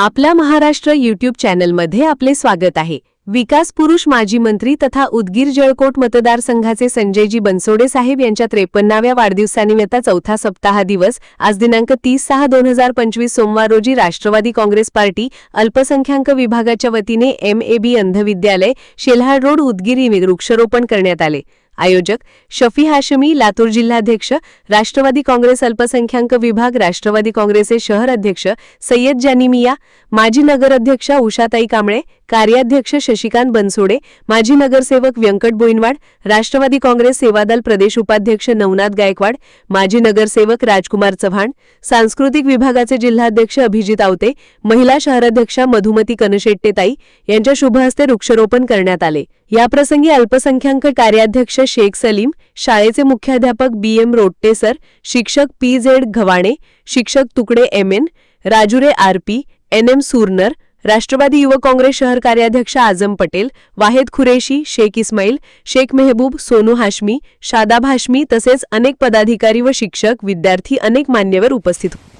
आपला महाराष्ट्र यूट्यूब चॅनलमध्ये आपले स्वागत आहे. विकास पुरुष माजी मंत्री तथा उदगीर जळकोट मतदारसंघाचे संजयजी बनसोडे साहेब यांच्या त्रेपन्नाव्या वाढदिवसानिमित्त चौथा सप्ताह दिवस आज दिनांक तीस सहा दोन हजार पंचवीस सोमवार रोजी राष्ट्रवादी काँग्रेस पार्टी अल्पसंख्याक विभागाच्या वतीने एम ए बी अंधविद्यालय शेल्हाड रोड उदगीर येथे वृक्षारोपण करण्यात आले. आयोजक शफी हाशमी लातूर जिल्हाध्यक्ष राष्ट्रवादी काँग्रेस अल्पसंख्याक विभाग राष्ट्रवादी काँग्रेसचे शहर अध्यक्ष सय्यद जानिमिया माजी नगराध्यक्षा उषाताई कांबळे कार्याध्यक्ष शशिकांत बनसोडे माजी नगरसेवक व्यंकट बोईनवाड राष्ट्रवादी काँग्रेस सेवादल प्रदेश उपाध्यक्ष नवनाथ गायकवाड माजी नगरसेवक राजकुमार चव्हाण सांस्कृतिक विभागाचे जिल्हाध्यक्ष अभिजित आवते महिला शहराध्यक्षा मधुमती कनशेट्टेताई यांच्या शुभ हस्ते वृक्षारोपण करण्यात आले. याप्रसंगी अल्पसंख्याक कार्याध्यक्ष शेख सलीम शाळेचे मुख्याध्यापक बी एम रोट्टे सर शिक्षक पी झेड घवाणे शिक्षक Tukde M N Rajure R P N M Surnar Rashtrawadi युवक काँग्रेस शहर कार्याध्यक्ष आझम पटेल वाहेद खुरेशी शेख इस्माईल शेख मेहबूब सोनू हाशमी शादाब हाशमी तसेच अनेक पदाधिकारी व शिक्षक विद्यार्थी अनेक मान्यवर उपस्थित होते.